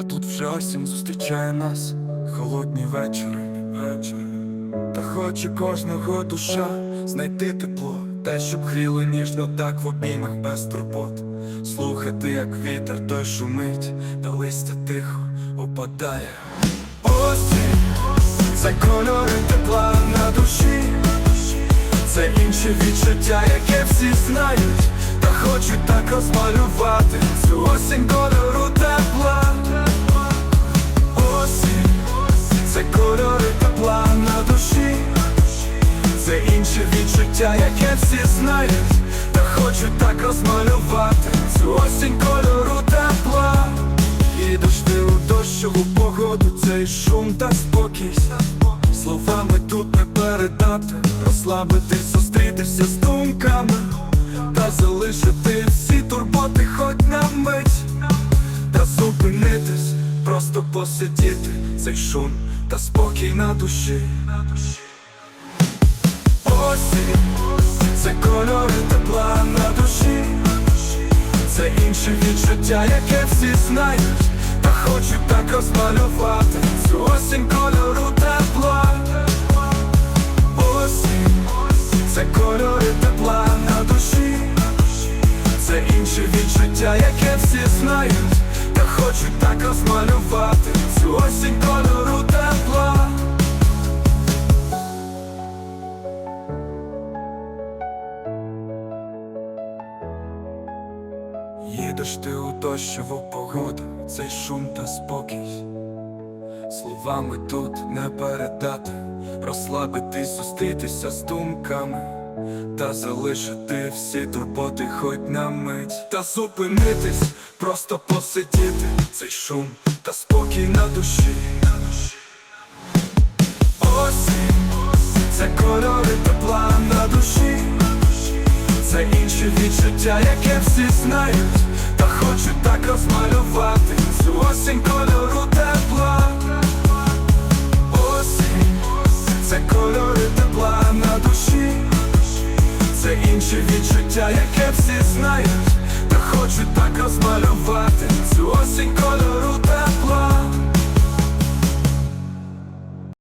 А тут вже осінь зустрічає нас, холодні вечори, вечори. Та хоче кожного душа знайти тепло, те, щоб гріло ніжно так в обіймах без турбот. Слухати, як вітер той шумить, та листя тихо опадає. Осінь, це кольори тепла на душі, це інше відчуття, яке всі знають, та хочуть так розмалювати цю осінь кольори тепла на душі, це інше відчуття, яке всі знають, та хочуть так розмалювати цю осінь кольору тепла. Ідеш ти у дощову погоду, цей шум та спокій. Словами тут не передати, розслабитись, зустрітися з думками, та залишити всі турботи хоч на мить, та зупинитись, просто посидіти, цей шум та спокій на душі. Осінь, це кольори тепла на душі, це інше відчуття, яке всі знають, та хочуть так розмалювати цю осінь кольору тепла. Осінь, це кольори тепла на душі, це інше відчуття, яке всі знають, та хочуть так розмалювати цю Їдеш ти у дощову погоду, цей шум та спокій. Словами тут не передати, розслабитись, зустрітися з думками, та залишити всі турботи хоч на мить, та зупинитись, просто посидіти, цей шум та спокій на душі. Це відчуття, яке всі знають, та хочуть так розмалювати цю осінь кольору тепла. Осінь, це кольори тепла на душі, це інше відчуття, яке всі знають, та хочуть так розмалювати цю осінь кольору